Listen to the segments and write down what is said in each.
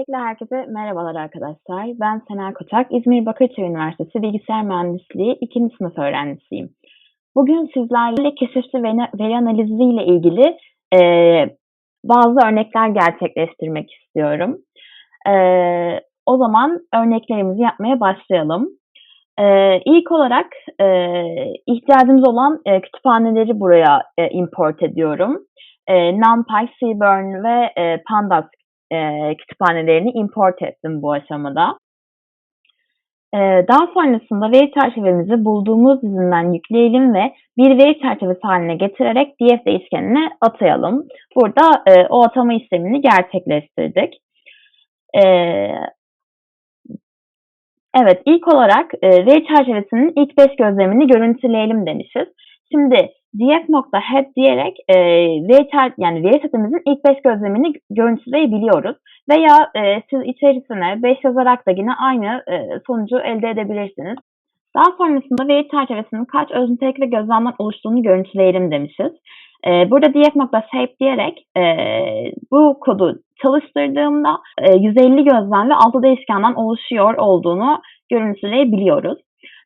Öncelikle herkese merhabalar arkadaşlar. Ben Sena Koçak, İzmir Bakırköy Üniversitesi Bilgisayar Mühendisliği 2. sınıf öğrencisiyim. Bugün sizlerle keşifli veri, analizi ile ilgili e, bazı örnekler gerçekleştirmek istiyorum. E, o zaman örneklerimizi yapmaya başlayalım. E, ilk olarak e, ihtiyacımız olan e, kütüphaneleri buraya e, import ediyorum. E, NumPy, Seaborn ve e, Pandas e, kütüphanelerini import ettim bu aşamada. E, daha sonrasında veri çerçevemizi bulduğumuz izinden yükleyelim ve bir veri çerçevesi haline getirerek df değişkenine atayalım. Burada e, o atama işlemini gerçekleştirdik. E, evet, ilk olarak e, veri çerçevesinin ilk beş gözlemini görüntüleyelim demişiz. Şimdi df.head diyerek e, veri, yani veri setimizin ilk 5 gözlemini görüntüleyebiliyoruz. Veya e, siz içerisine 5 yazarak da yine aynı e, sonucu elde edebilirsiniz. Daha sonrasında veri çerçevesinin kaç öz ve gözlemden oluştuğunu görüntüleyelim demişiz. E, burada df.shape diyerek e, bu kodu çalıştırdığımda e, 150 gözlem ve 6 değişkenden oluşuyor olduğunu görüntüleyebiliyoruz.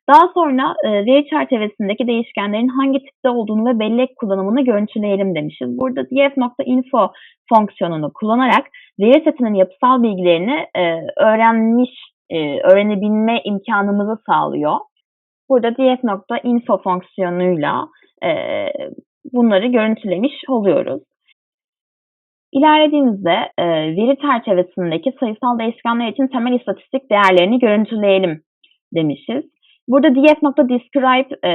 Daha sonra e, veri çerçevesindeki değişkenlerin hangi tipte olduğunu ve bellek kullanımını görüntüleyelim demişiz. Burada df.info fonksiyonunu kullanarak veri setinin yapısal bilgilerini e, öğrenmiş, e, öğrenebilme imkanımızı sağlıyor. Burada df.info fonksiyonuyla bunları görüntülemiş oluyoruz. İlerlediğimizde e, veri çerçevesindeki sayısal değişkenler için temel istatistik değerlerini görüntüleyelim demişiz. Burada df.describe e,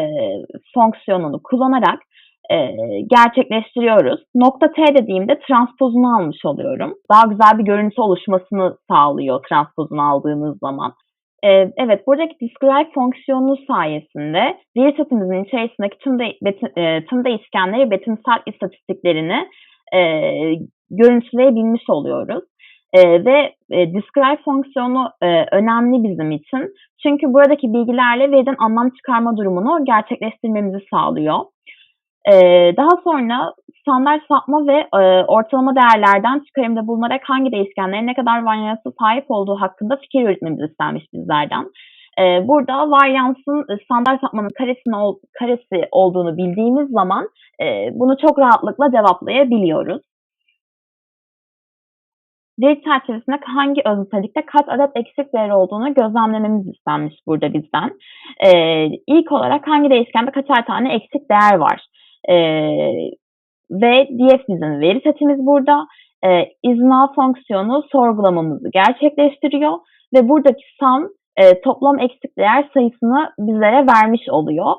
fonksiyonunu kullanarak e, gerçekleştiriyoruz. Nokta T dediğimde transpozunu almış oluyorum. Daha güzel bir görüntü oluşmasını sağlıyor transpozunu aldığınız zaman. E, evet, buradaki describe fonksiyonu sayesinde veri setimizin içerisindeki tüm, de, betin, e, tüm değişkenleri betimsel istatistiklerini e, görüntüleyebilmiş oluyoruz. E, ve e, describe fonksiyonu e, önemli bizim için. Çünkü buradaki bilgilerle veriden anlam çıkarma durumunu gerçekleştirmemizi sağlıyor. E, daha sonra standart sapma ve e, ortalama değerlerden çıkarımda bulunarak hangi değişkenlerin ne kadar varyansa sahip olduğu hakkında fikir yürütmemiz istenmiş bizlerden. E, burada varyansın e, standart sapmanın karesini, karesi olduğunu bildiğimiz zaman e, bunu çok rahatlıkla cevaplayabiliyoruz veri çerçevesinde hangi öznitelikte kaç adet eksik değer olduğunu gözlemlememiz istenmiş burada bizden. Ee, ilk olarak hangi değişkende kaçar tane eksik değer var? Ee, ve df bizim veri setimiz burada. Ee, izna fonksiyonu sorgulamamızı gerçekleştiriyor ve buradaki sum e, toplam eksik değer sayısını bizlere vermiş oluyor.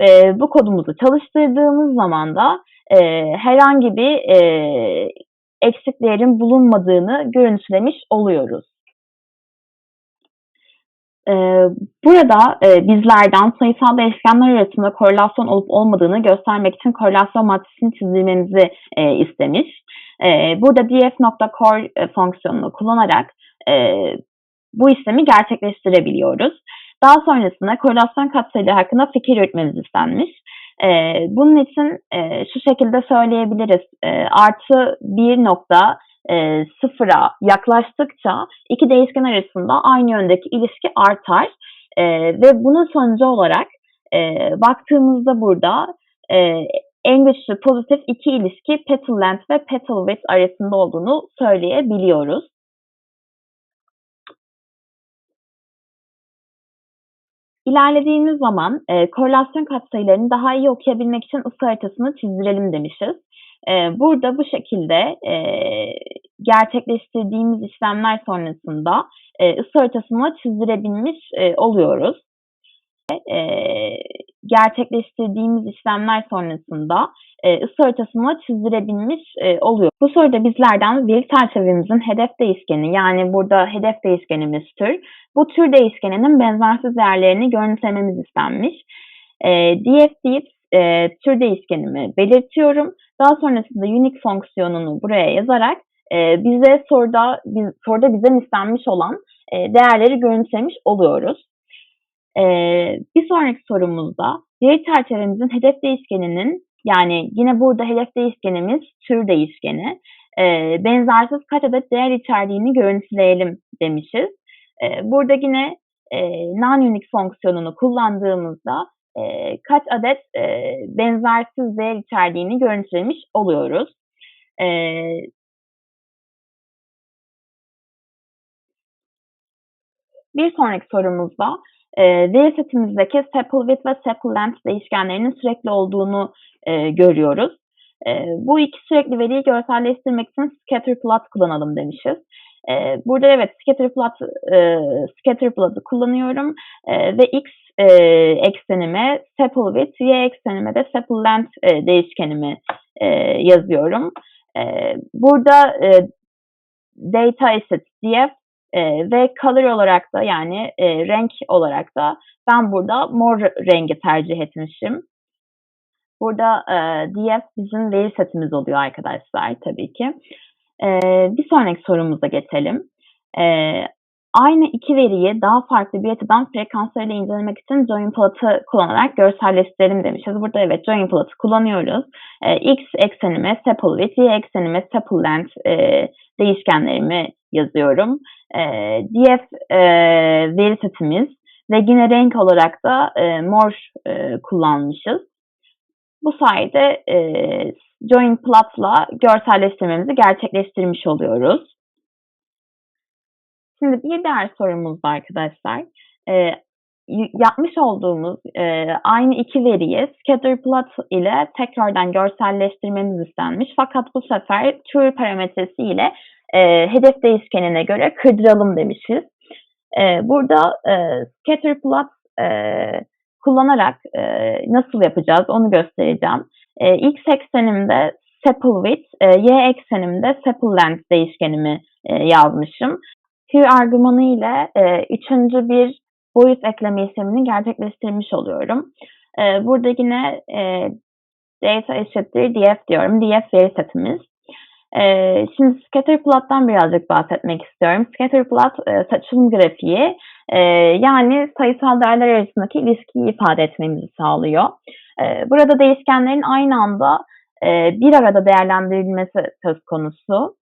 E, bu kodumuzu çalıştırdığımız zaman da e, herhangi bir e, eksiklerin bulunmadığını görüntülemiş oluyoruz. Ee, burada e, bizlerden sayısal değişkenler arasında korelasyon olup olmadığını göstermek için korelasyon matrisini çizilmemizi e, istemiş. E, burada df.core fonksiyonunu kullanarak bu işlemi gerçekleştirebiliyoruz. Daha sonrasında korelasyon katsayıları hakkında fikir yürütmemiz istenmiş. E, bunun için e, şu şekilde söyleyebiliriz. E, artı bir nokta e, sıfıra yaklaştıkça iki değişken arasında aynı yöndeki ilişki artar. E, ve bunun sonucu olarak e, baktığımızda burada e, en güçlü pozitif iki ilişki petal length ve petal width arasında olduğunu söyleyebiliyoruz. İlerlediğimiz zaman e, korelasyon katsayılarını daha iyi okuyabilmek için ısı haritasını çizdirelim demişiz. E, burada bu şekilde e, gerçekleştirdiğimiz işlemler sonrasında e, ısı haritasını çizdirebilmiş e, oluyoruz. E, gerçekleştirdiğimiz işlemler sonrasında e, ısı haritasını çizdirebilmiş e, oluyor. Bu soruda bizlerden veri çerçevemizin hedef değişkeni yani burada hedef değişkenimiz tür. Bu tür değişkeninin benzersiz değerlerini görüntülememiz istenmiş. E, df deyip e, tür değişkenimi belirtiyorum. Daha sonrasında unique fonksiyonunu buraya yazarak e, bize soruda, biz, soruda bizden istenmiş olan e, değerleri görüntülemiş oluyoruz. E, bir sonraki sorumuzda veri çerçevemizin hedef değişkeninin yani yine burada hedef değişkenimiz tür değişkeni. e, benzersiz kaç adet değer içerdiğini görüntüleyelim demişiz. E, burada yine e, non-unique fonksiyonunu kullandığımızda e, kaç adet e, benzersiz değer içerdiğini görüntülemiş oluyoruz. E, bir sonraki sorumuzda e, veri setimizdeki sepal-width ve sepal-length değişkenlerinin sürekli olduğunu e, görüyoruz. E, bu iki sürekli veriyi görselleştirmek için scatterplot kullanalım demişiz. E, burada evet scatterplot e, scatterplot'u kullanıyorum e, ve x e, eksenime sepal width, y eksenime de sepal length e, değişkenimi e, yazıyorum. E, burada e, data eşit df e, ve color olarak da yani e, renk olarak da ben burada mor rengi tercih etmişim. Burada e, df bizim veri setimiz oluyor arkadaşlar tabii ki. E, bir sonraki sorumuza geçelim. E, aynı iki veriyi daha farklı bir açıdan frekanslarıyla incelemek için join plot'ı kullanarak görselleştirelim demişiz. Burada evet join plot'ı kullanıyoruz. E, x eksenime sepal width, y eksenime sepal length e, değişkenlerimi yazıyorum. E, df e, veri setimiz ve yine renk olarak da e, mor e, kullanmışız. Bu sayede e, join plot'la görselleştirmemizi gerçekleştirmiş oluyoruz. Şimdi bir diğer sorumuz var arkadaşlar. E, yapmış olduğumuz e, aynı iki veriyi scatter plot ile tekrardan görselleştirmemiz istenmiş. Fakat bu sefer true parametresi ile e, hedef değişkenine göre kırdıralım demişiz. E, burada e, scatter plot e, kullanarak e, nasıl yapacağız onu göstereceğim. E, x eksenimde sepal width, e, y eksenimde sepal length değişkenimi e, yazmışım. Hue argümanı ile e, üçüncü bir boyut ekleme işlemini gerçekleştirmiş oluyorum. E, burada yine e, data eşittir df diyorum. df veri setimiz. Ee, şimdi scatterplot'tan birazcık bahsetmek istiyorum. Scatterplot e, saçılım grafiği e, yani sayısal değerler arasındaki ilişkiyi ifade etmemizi sağlıyor. E, burada değişkenlerin aynı anda e, bir arada değerlendirilmesi söz konusu.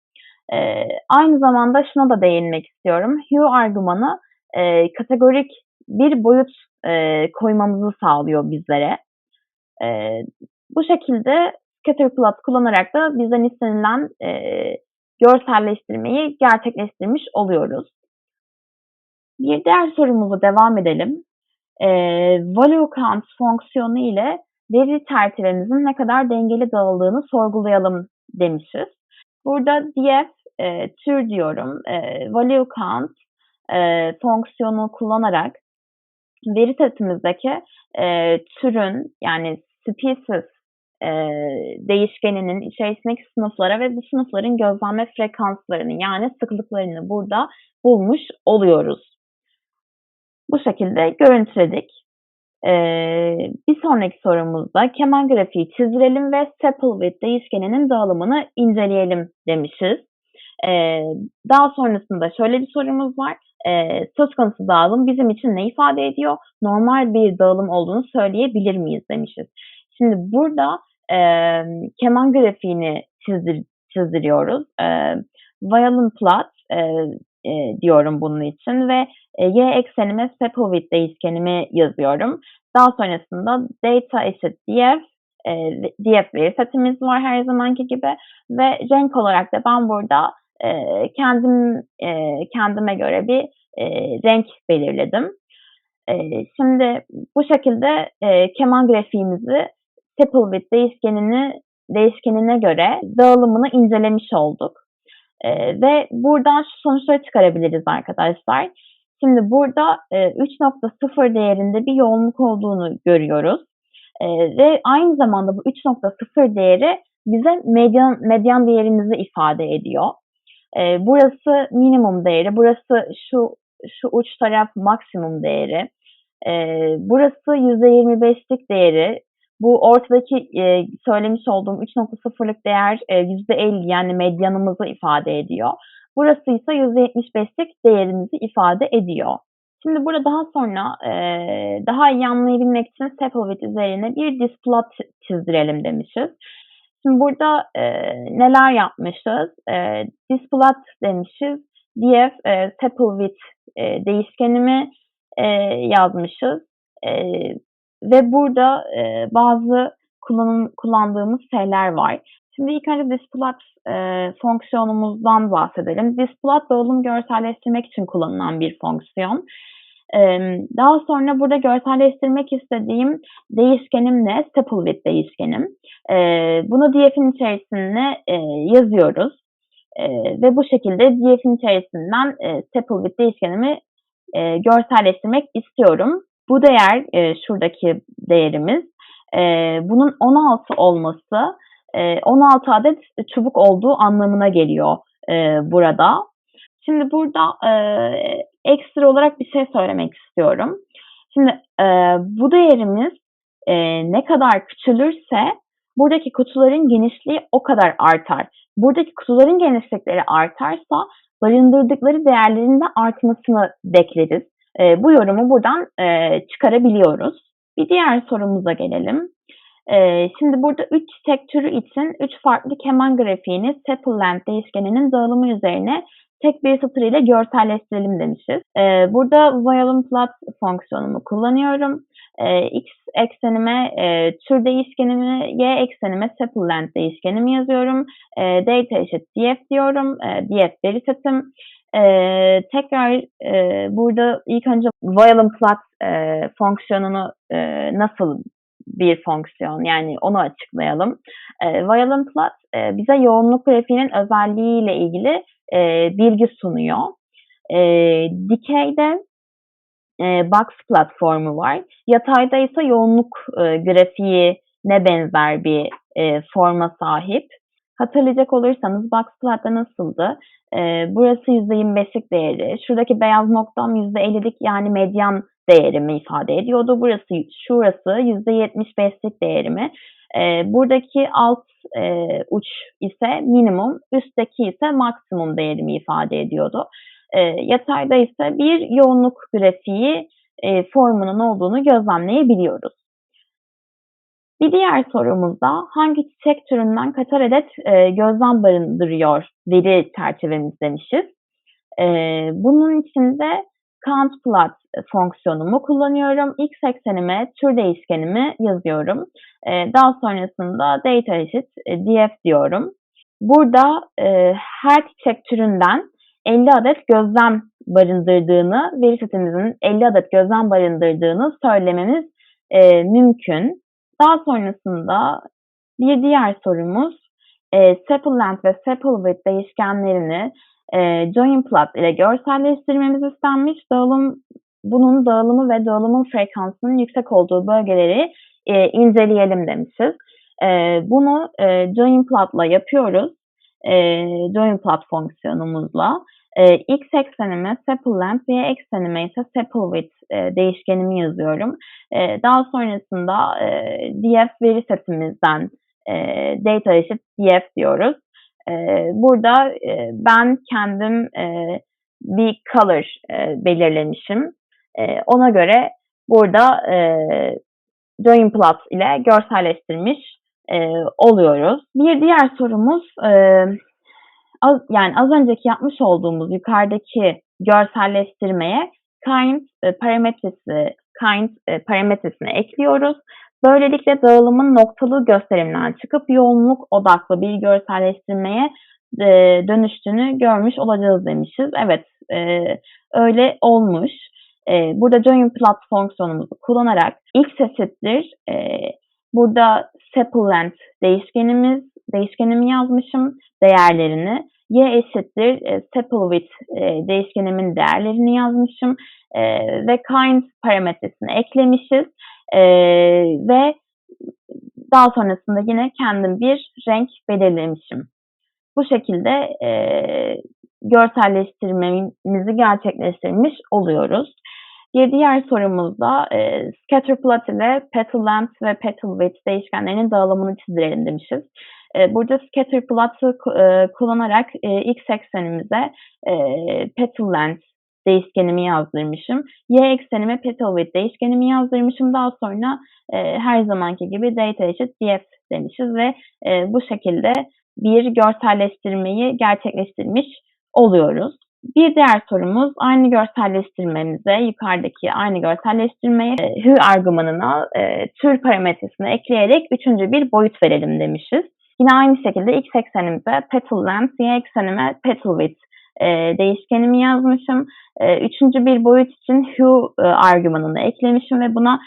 E, aynı zamanda şuna da değinmek istiyorum. Hue argümanı e, kategorik bir boyut e, koymamızı sağlıyor bizlere. E, bu şekilde Scatterplot kullanarak da bizden istenilen e, görselleştirmeyi gerçekleştirmiş oluyoruz. Bir diğer sorumuza devam edelim. E, value count fonksiyonu ile veri çerçevemizin ne kadar dengeli dağıldığını sorgulayalım demişiz. Burada df e, tür diyorum. E, value count e, fonksiyonu kullanarak veri setimizdeki e, türün yani species e, değişkeninin içerisindeki sınıflara ve bu sınıfların gözlenme frekanslarını yani sıklıklarını burada bulmuş oluyoruz. Bu şekilde görüntüledik. Ee, bir sonraki sorumuzda keman grafiği çizilelim ve sepal width değişkeninin dağılımını inceleyelim demişiz. Ee, daha sonrasında şöyle bir sorumuz var. Ee, söz konusu dağılım bizim için ne ifade ediyor? Normal bir dağılım olduğunu söyleyebilir miyiz demişiz. Şimdi burada e, keman grafiğini çizdir, çizdiriyoruz. E, violin plot e, e, diyorum bunun için ve e, y eksenime Sepovit değişkenimi yazıyorum. Daha sonrasında data eşit df e, df veri setimiz var her zamanki gibi ve renk olarak da ben burada kendim kendime göre bir renk belirledim. Şimdi bu şekilde keman grafiğimizi Sepalbit değişkenini değişkenine göre dağılımını incelemiş olduk. E, ve buradan şu sonuçları çıkarabiliriz arkadaşlar. Şimdi burada e, 3.0 değerinde bir yoğunluk olduğunu görüyoruz. E, ve aynı zamanda bu 3.0 değeri bize medyan, medyan değerimizi ifade ediyor. E, burası minimum değeri, burası şu şu uç taraf maksimum değeri. E, burası %25'lik değeri, bu ortadaki e, söylemiş olduğum 3.0'lık değer e, %50 yani medyanımızı ifade ediyor. Burası ise %75'lik değerimizi ifade ediyor. Şimdi burada daha sonra e, daha iyi anlayabilmek için Sephovit üzerine bir displot çizdirelim demişiz. Şimdi burada e, neler yapmışız? E, displat demişiz. df e, tuple with e, değişkenimi e, yazmışız. E, ve burada e, bazı kullanım, kullandığımız şeyler var. Şimdi ilk önce displat e, fonksiyonumuzdan bahsedelim. Displat dağılım görselleştirmek için kullanılan bir fonksiyon. Daha sonra burada görselleştirmek istediğim değişkenim ne? Staple with değişkenim. Bunu df'in içerisine yazıyoruz. Ve bu şekilde df'in içerisinden staple with değişkenimi görselleştirmek istiyorum. Bu değer, şuradaki değerimiz, bunun 16 olması, e, 16 adet çubuk olduğu anlamına geliyor burada. Şimdi burada ekstra olarak bir şey söylemek istiyorum. Şimdi e, bu değerimiz e, ne kadar küçülürse buradaki kutuların genişliği o kadar artar. Buradaki kutuların genişlikleri artarsa barındırdıkları değerlerin de artmasını bekleriz. E, bu yorumu buradan e, çıkarabiliyoruz. Bir diğer sorumuza gelelim. E, şimdi burada 3 çiçek türü için 3 farklı keman grafiğini sepal length değişkeninin dağılımı üzerine tek bir satır ile görselleştirelim demişiz. E, burada violin plot fonksiyonumu kullanıyorum. E, x eksenime e, tür değişkenimi, y eksenime sepal length değişkenimi yazıyorum. E, data eşit df diyorum. E, df veri setim. E, tekrar e, burada ilk önce violin plot e, fonksiyonunu e, nasıl bir fonksiyon yani onu açıklayalım. E, violin plot e, bize yoğunluk grafiğinin özelliğiyle ilgili e, bilgi sunuyor. E, dikeyde e, box platformu var. Yatayda ise yoğunluk e, grafiğine benzer bir e, forma sahip. Hatırlayacak olursanız box plot'ta nasıldı? E, burası %25'lik değeri. Şuradaki beyaz noktam %50'lik yani medyan değerimi ifade ediyordu. Burası şurası %75'lik değerimi. E, buradaki alt e, uç ise minimum, üstteki ise maksimum değerimi ifade ediyordu. E, yatayda ise bir yoğunluk grafiği e, formunun olduğunu gözlemleyebiliyoruz. Bir diğer sorumuzda hangi çiçek türünden kaçar adet e, gözlem barındırıyor veri çerçevemiz demişiz. E, bunun için de count plot fonksiyonumu kullanıyorum. X eksenime tür değişkenimi yazıyorum. E, daha sonrasında data eşit e, df diyorum. Burada e, her çiçek türünden 50 adet gözlem barındırdığını, veri setimizin 50 adet gözlem barındırdığını söylememiz e, mümkün. Daha sonrasında bir diğer sorumuz e, sepal length ve sepal width değişkenlerini e, join plot ile görselleştirmemiz istenmiş. Dağılım bunun dağılımı ve dağılımın frekansının yüksek olduğu bölgeleri e, inceleyelim demişiz. E, bunu e, join plot'la yapıyoruz. E, join plot fonksiyonumuzla. E, x eksenime length, y eksenime ise sepal width e, değişkenimi yazıyorum. E, daha sonrasında e, df veri setimizden e, data eşit df diyoruz. E, burada e, ben kendim e, bir color e, belirlemişim. E, ona göre burada e, join plot ile görselleştirmiş e, oluyoruz. Bir diğer sorumuz e, az, yani az önceki yapmış olduğumuz yukarıdaki görselleştirmeye kind e, parametresi kind e, parametresini ekliyoruz. Böylelikle dağılımın noktalı gösterimden çıkıp yoğunluk odaklı bir görselleştirmeye e, dönüştüğünü görmüş olacağız demişiz. Evet, öyle olmuş. Burada join plot fonksiyonumuzu kullanarak x eşittir. Burada sepal length değişkenimiz, değişkenimi yazmışım değerlerini. y eşittir e, width e, değişkenimin değerlerini yazmışım. E, ve kind parametresini eklemişiz. E, ve daha sonrasında yine kendim bir renk belirlemişim. Bu şekilde e, görselleştirmemizi gerçekleştirmiş oluyoruz. Bir diğer sorumuzda e, scatterplot ile petal length ve petal width değişkenlerinin dağılımını çizelim demişiz. E, burada scatterplot'ı e, kullanarak e, x eksenimize e, petal length değişkenimi yazdırmışım. Y eksenime petal width değişkenimi yazdırmışım. Daha sonra e, her zamanki gibi data eşit df demişiz ve e, bu şekilde bir görselleştirmeyi gerçekleştirmiş oluyoruz. Bir diğer sorumuz aynı görselleştirmemize, yukarıdaki aynı görselleştirmeye e, hue argümanına e, tür parametresini ekleyerek üçüncü bir boyut verelim demişiz. Yine aynı şekilde x eksenimize petal length, y eksenime petal width e, değişkenimi yazmışım. E, üçüncü bir boyut için hue e, argümanını eklemişim ve buna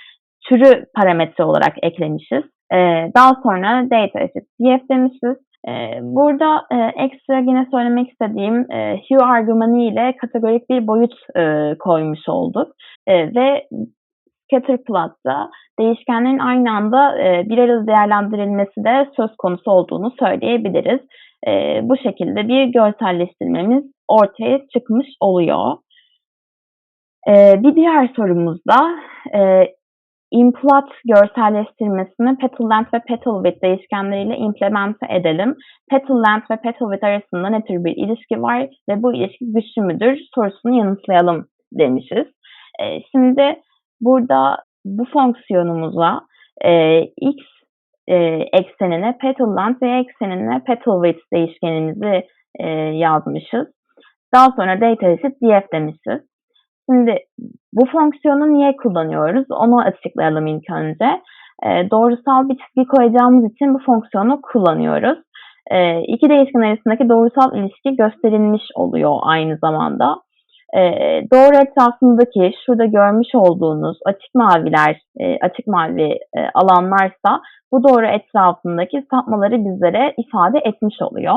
türü parametre olarak eklemişiz. E, daha sonra data eşit df demişiz. Ee, burada e, ekstra yine söylemek istediğim e, hue argümanı ile kategorik bir boyut e, koymuş olduk. E, ve Scatterplot'ta değişkenlerin aynı anda e, bir arada değerlendirilmesi de söz konusu olduğunu söyleyebiliriz. E, bu şekilde bir görselleştirmemiz ortaya çıkmış oluyor. E, bir diğer sorumuzda e, Implat görselleştirmesini petal ve petal width değişkenleriyle implemente edelim. Petal ve petal width arasında ne tür bir ilişki var ve bu ilişki güçlü müdür sorusunu yanıtlayalım demişiz. E, şimdi burada bu fonksiyonumuza e, x e, eksenine petal length ve eksenine petal width değişkenimizi e, yazmışız. Daha sonra data eşit df demişiz. Şimdi bu fonksiyonu niye kullanıyoruz? Onu açıklayalım ilk önce. E, doğrusal bir çizgi koyacağımız için bu fonksiyonu kullanıyoruz. E, iki değişken arasındaki doğrusal ilişki gösterilmiş oluyor aynı zamanda. E, doğru etrafındaki şurada görmüş olduğunuz açık maviler, e, açık mavi e, alanlarsa bu doğru etrafındaki sapmaları bizlere ifade etmiş oluyor.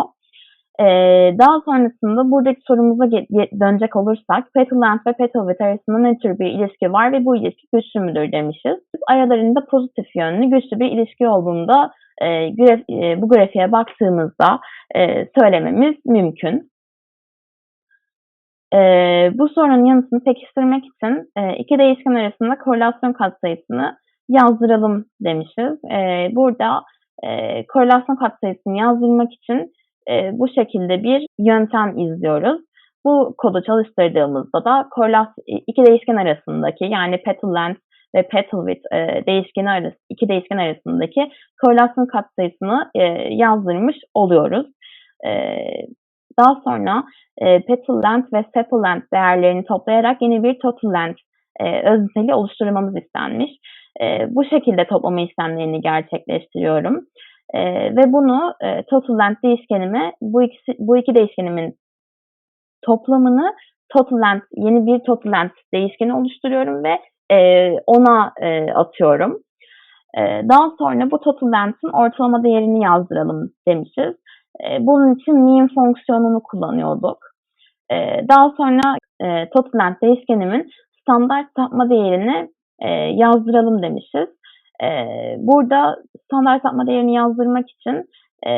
Ee, daha sonrasında buradaki sorumuza dönecek olursak petal ve petal width arasında ne tür bir ilişki var ve bu ilişki güçlü müdür demişiz. Aralarında pozitif yönlü güçlü bir ilişki olduğunda e, e, bu grafiğe baktığımızda söylememiz mümkün. E, bu sorunun yanıtını pekiştirmek için e, iki değişken arasında korelasyon katsayısını yazdıralım demişiz. E, burada e, korelasyon katsayısını yazdırmak için e, bu şekilde bir yöntem izliyoruz. Bu kodu çalıştırdığımızda da iki değişken arasındaki yani petal length ve petal width e, değişkeni arası, iki değişken arasındaki korelasyon katsayısını e, yazdırmış oluyoruz. E, daha sonra e, petal length ve sepal length değerlerini toplayarak yeni bir total length e, özniteli oluşturmamız istenmiş. E, bu şekilde toplama işlemlerini gerçekleştiriyorum. E, ve bunu e, total length değişkenime bu ikisi bu iki değişkenimin toplamını total length yeni bir total length değişkeni oluşturuyorum ve e, ona e, atıyorum. E, daha sonra bu total length'in ortalama değerini yazdıralım demişiz. E, bunun için mean fonksiyonunu kullanıyorduk. E, daha sonra e, length değişkenimin standart sapma değerini e, yazdıralım demişiz. E, burada standart sapma değerini yazdırmak için e,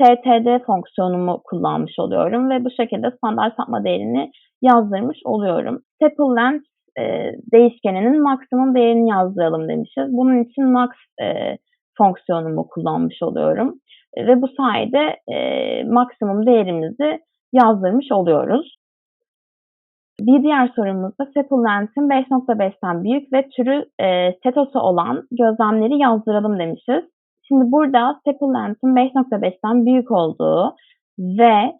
std fonksiyonumu kullanmış oluyorum ve bu şekilde standart sapma değerini yazdırmış oluyorum. Staple length e, değişkeninin maksimum değerini yazdıralım demişiz. Bunun için max e, fonksiyonumu kullanmış oluyorum. Ve bu sayede e, maksimum değerimizi yazdırmış oluyoruz. Bir diğer sorumuzda Sepal Lens'in 5.5'ten büyük ve türü e, setosu olan gözlemleri yazdıralım demişiz. Şimdi burada Sepal Lens'in 5.5'ten büyük olduğu ve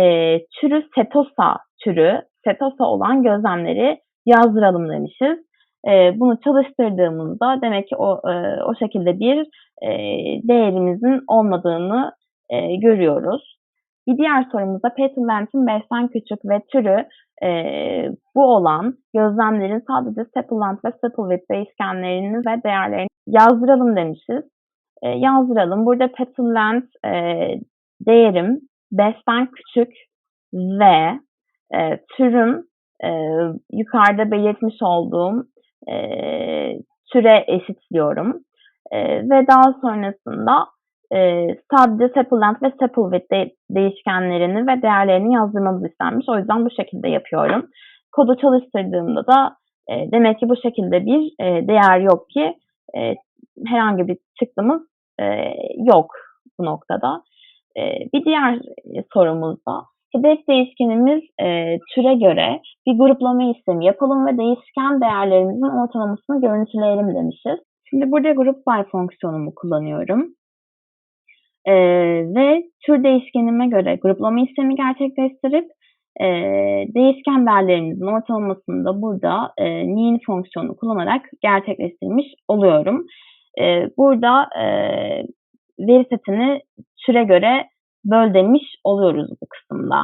e, türü setosa türü setosa olan gözlemleri yazdıralım demişiz. E, bunu çalıştırdığımızda demek ki o, e, o şekilde bir e, değerimizin olmadığını e, görüyoruz. Bir diğer sorumuzda length'in 5'ten küçük ve türü e, bu olan gözlemlerin sadece length ve width değişkenlerini ve değerlerini yazdıralım demişiz. E, yazdıralım. Burada petal length e, değerim 5'ten küçük ve e, türüm e, yukarıda belirtmiş olduğum e, türe eşitliyorum. E, ve daha sonrasında e, sadece sepulent ve sepulvit de, değişkenlerini ve değerlerini yazdırmamız istenmiş. O yüzden bu şekilde yapıyorum. Kodu çalıştırdığımda da e, demek ki bu şekilde bir e, değer yok ki e, herhangi bir çıktımız e, yok bu noktada. E, bir diğer sorumuzda hedef değişkenimiz e, türe göre bir gruplama işlemi yapalım ve değişken değerlerimizin ortalamasını görüntüleyelim demişiz. Şimdi burada group by fonksiyonumu kullanıyorum. e, ve tür değişkenime göre gruplama işlemi gerçekleştirip e, değişken değerlerimizin ortalamasını da burada e, mean fonksiyonu kullanarak gerçekleştirmiş oluyorum. E, burada e, veri setini türe göre böl demiş oluyoruz bu kısımda.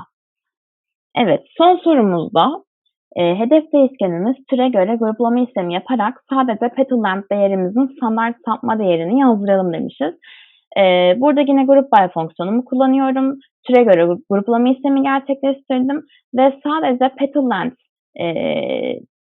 Evet, son sorumuzda e, hedef değişkenimiz türe göre gruplama işlemi yaparak sadece petal length değerimizin standart sapma değerini yazdıralım demişiz. E, burada yine group by fonksiyonumu kullanıyorum. Türe göre gruplama işlemi gerçekleştirdim ve sadece petal length e,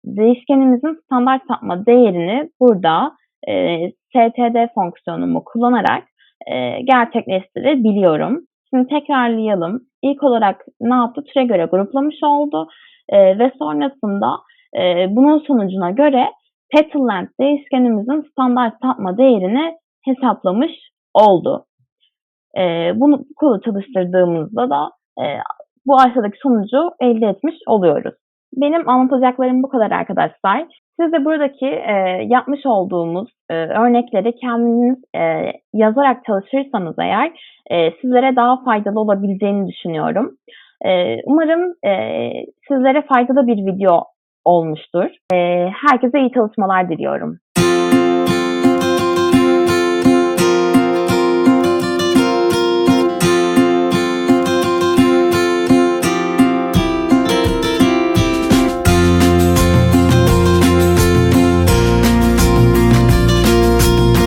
değişkenimizin standart sapma değerini burada e, std fonksiyonumu kullanarak e, gerçekleştirebiliyorum. Şimdi tekrarlayalım. İlk olarak ne yaptı? Türe göre gruplamış oldu e, ve sonrasında e, bunun sonucuna göre petal length değişkenimizin standart sapma değerini hesaplamış oldu. E, bunu bu kodu çalıştırdığımızda da e, bu aşağıdaki sonucu elde etmiş oluyoruz. Benim anlatacaklarım bu kadar arkadaşlar. Siz de buradaki e, yapmış olduğumuz e, örnekleri kendiniz e, yazarak çalışırsanız eğer e, sizlere daha faydalı olabileceğini düşünüyorum. E, umarım e, sizlere faydalı bir video olmuştur. E, herkese iyi çalışmalar diliyorum.